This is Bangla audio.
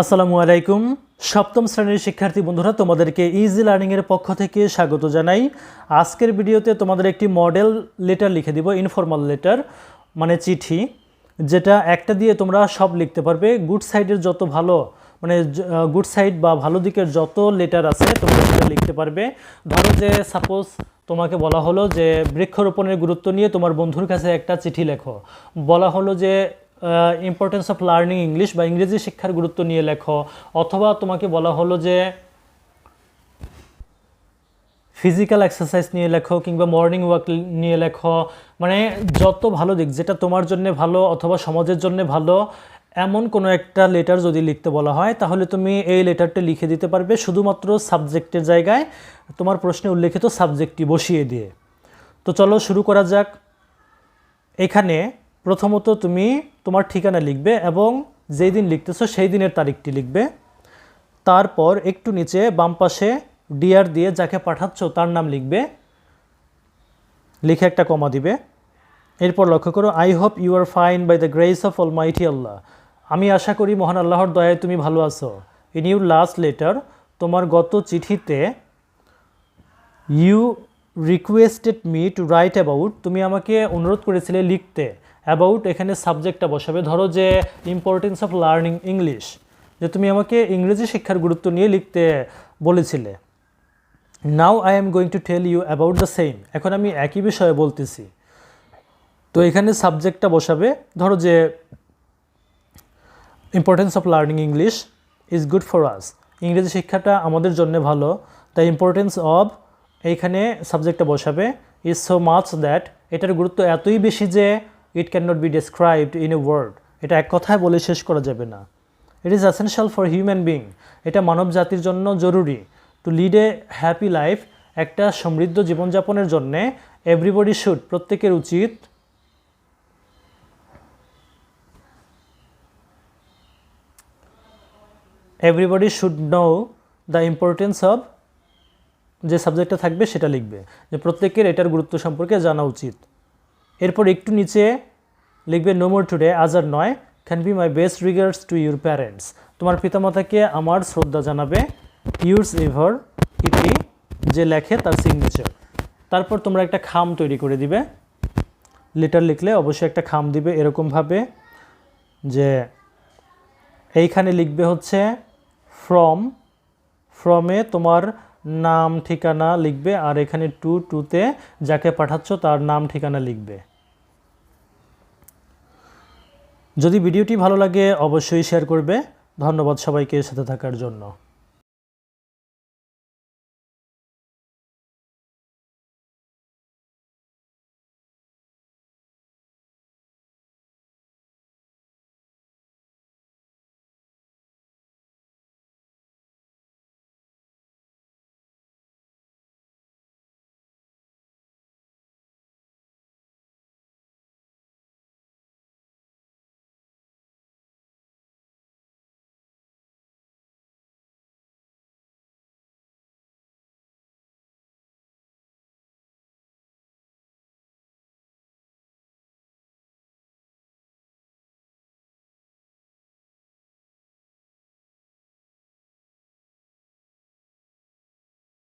আসসালামু আলাইকুম। সপ্তম শ্রেণির শিক্ষার্থী বন্ধুরা, তোমাদেরকে ইজি লার্নিংয়ের পক্ষ থেকে স্বাগত জানাই। আজকের ভিডিওতে তোমাদের একটি মডেল লেটার লিখে দিব ইনফর্মাল লেটার মানে চিঠি, যেটা একটা দিয়ে তোমরা সব লিখতে পারবে। গুড সাইডের যত ভালো মানে গুড সাইড বা ভালো দিকের যত লেটার আছে, তোমরা সেটা লিখতে পারবে। ধরো যে সাপোজ তোমাকে বলা হলো যে বৃক্ষরোপণের গুরুত্ব নিয়ে তোমার বন্ধুর কাছে একটা চিঠি লেখো। বলা হলো যে ইম্পর্টেন্স অফ লার্নিং ইংলিশ বা ইংরেজি শিক্ষার গুরুত্ব নিয়ে লেখো। অথবা তোমাকে বলা হলো যে ফিজিক্যাল এক্সারসাইজ নিয়ে লেখো কিংবা মর্নিং ওয়াক নিয়ে লেখো। মানে যত ভালো দিক, যেটা তোমার জন্য ভালো অথবা সমাজের জন্য ভালো, এমন কোনো একটা লেটার যদি লিখতে বলা হয়, তাহলে তুমি এই লেটারটা লিখে দিতে পারবে শুধুমাত্র সাবজেক্টের জায়গায়। তোমার প্রশ্নে উল্লেখিত সাবজেক্টটি বসিয়ে দিয়ে। তো চলো শুরু করা যাক। এখানে প্রথমত তুমি তোমার ঠিকানা লিখবে এবং যেই দিন লিখতেছো সেই দিনের তারিখটি লিখবে। তারপর একটু নিচে বাম পাশে ডিআর দিয়ে যাকে পাঠাচ্ছ তার নাম লিখবে। লিখে একটা কমা দিবে। এরপর লক্ষ্য করো I hope you are fine by the grace of almighty Allah আমি আশা করি মহান আল্লাহর দয়ায় তুমি ভালো আছো। ইন ইউর লাস্ট লেটার তোমার গত চিঠিতে you requested me to write about তুমি আমাকে অনুরোধ করেছিলে লিখতে। অ্যাবাউট এখানে সাবজেক্টটা বসাবে। ধরো যে ইম্পর্টেন্স অফ লার্নিং ইংলিশ যে তুমি আমাকে ইংরেজি শিক্ষার গুরুত্ব নিয়ে লিখতে বলেছিলে। Now I am going to tell you about the same এখন আমি একই বিষয়ে বলতেছি। তো এখানে সাবজেক্টটা বসাবে। ধরো যে importance of learning English is good for us ইংরেজি শিক্ষাটা আমাদের জন্য ভালো। দ্য ইম্পর্টেন্স অফ এইখানে সাবজেক্টটা বসাবে ইজ সো মাচ দ্যাট এটার গুরুত্ব এতই বেশি যে it can not be described in a word এটা এক কথায় বলে শেষ করা যাবে না। It is essential for human being এটা মানব জাতির জন্য জরুরি। To lead a happy life একটা সমৃদ্ধ জীবনযাপনের জন্যে এভরিবডি শুড প্রত্যেকের উচিত everybody should know the importance of যে সাবজেক্টটা থাকবে সেটা লিখবে। যে প্রত্যেকের এটার গুরুত্ব সম্পর্কে জানা উচিত। এরপর একটু নিচে লিখবে নো মোর টুডে আজ আর নয়। Can be my best regards to your parents তোমার পিতামাতাকে আমার শ্রদ্ধা জানাবে। ইউর্স এভার ইতি যে লেখে তার সিগনেচার তারপর তোমরা একটা খাম তৈরি করে দিবে। লেটার লিখলে অবশ্যই একটা খাম দিবে এরকমভাবে, যে এইখানে লিখবে হচ্ছে ফ্রম ফ্রমে তোমার নাম, ঠিকানা লিখবে আর এখানে টু টুতে যাকে পাঠাচ্ছ তার নাম, ঠিকানা লিখবে। যদি ভিডিওটি ভালো লাগে অবশ্যই শেয়ার করবে। ধন্যবাদ সবাইকে সাথে থাকার জন্য।